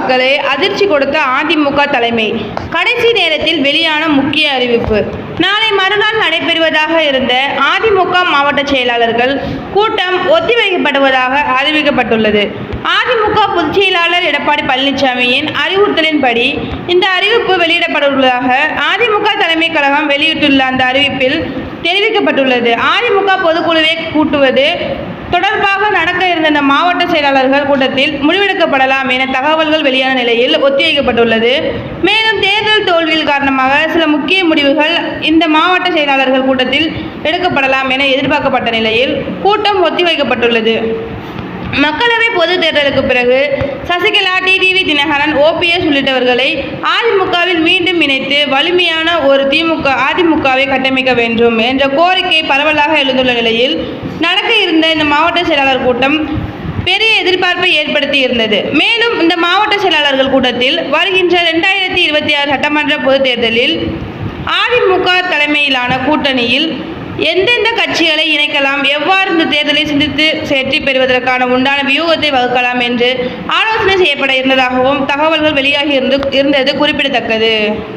மக்களை அதிர்ச்சி கொடுத்த அதிமுக தலைமை. கடைசி நேரத்தில் வெளியான முக்கிய அறிவிப்பு. நாளை மறுநாள் நடைபெறுவதாக இருந்த அதிமுக மாவட்ட செயலாளர்கள் கூட்டம் ஒத்திவைக்கப்படுவதாக அறிவிக்கப்பட்டுள்ளது. அதிமுக பொதுச் செயலாளர் எடப்பாடி பழனிசாமியின் அறிவுறுத்தலின்படி இந்த அறிவிப்பு வெளியிடப்பட்டுள்ளதாக அதிமுக தலைமை கழகம் வெளியிட்டுள்ள அந்த அறிவிப்பில் தெரிவிக்கப்பட்டுள்ளது. அதிமுக பொதுக்குழுவை கூட்டுவது தொடர்பாக நடக்க இருந்த இந்த மாவட்ட செயலாளர்கள் கூட்டத்தில் முடிவெடுக்கப்படலாம் என தகவல்கள் வெளியான நிலையில் ஒத்திவைக்கப்பட்டுள்ளது. மேலும் தேர்தல் தோல்வியில் காரணமாக சில முக்கிய முடிவுகள் இந்த மாவட்ட செயலாளர்கள் கூட்டத்தில் எடுக்கப்படலாம் என எதிர்பார்க்கப்பட்ட நிலையில் கூட்டம் ஒத்திவைக்கப்பட்டுள்ளது. மக்களவை பொது தேர்தலுக்கு பிறகு சசிகலா டிடிவி தினகரன் ஓபிஎஸ் உள்ளிட்டவர்களை அதிமுகவில் மீண்டும் இணைத்து வலிமையான ஒரு திமுக அதிமுகவை கட்டமைக்க வேண்டும் என்ற கோரிக்கை பரவலாக எழுந்துள்ள நிலையில் நடக்க இருந்த இந்த மாவட்ட செயலாளர் கூட்டம் எதிர்பார்ப்பை ஏற்படுத்தி இருந்தது மேலும் இந்த மாவட்ட செயலாளர்கள் கூட்டத்தில் வருகின்ற ரெண்டாயிரத்தி இருபத்தி ஆறு சட்டமன்ற பொதுத் தேர்தலில் அதிமுக தலைமையிலான கூட்டணியில் எந்தெந்த கட்சிகளை இணைக்கலாம் எவ்வாறு இந்த தேர்தலை சிந்தித்து வெற்றி பெறுவதற்கான உண்டான வியூகத்தை வகுக்கலாம் என்று ஆலோசனை செய்யப்பட இருந்ததாகவும் தகவல்கள் வெளியாகி இருந்து இருந்தது குறிப்பிடத்தக்கது.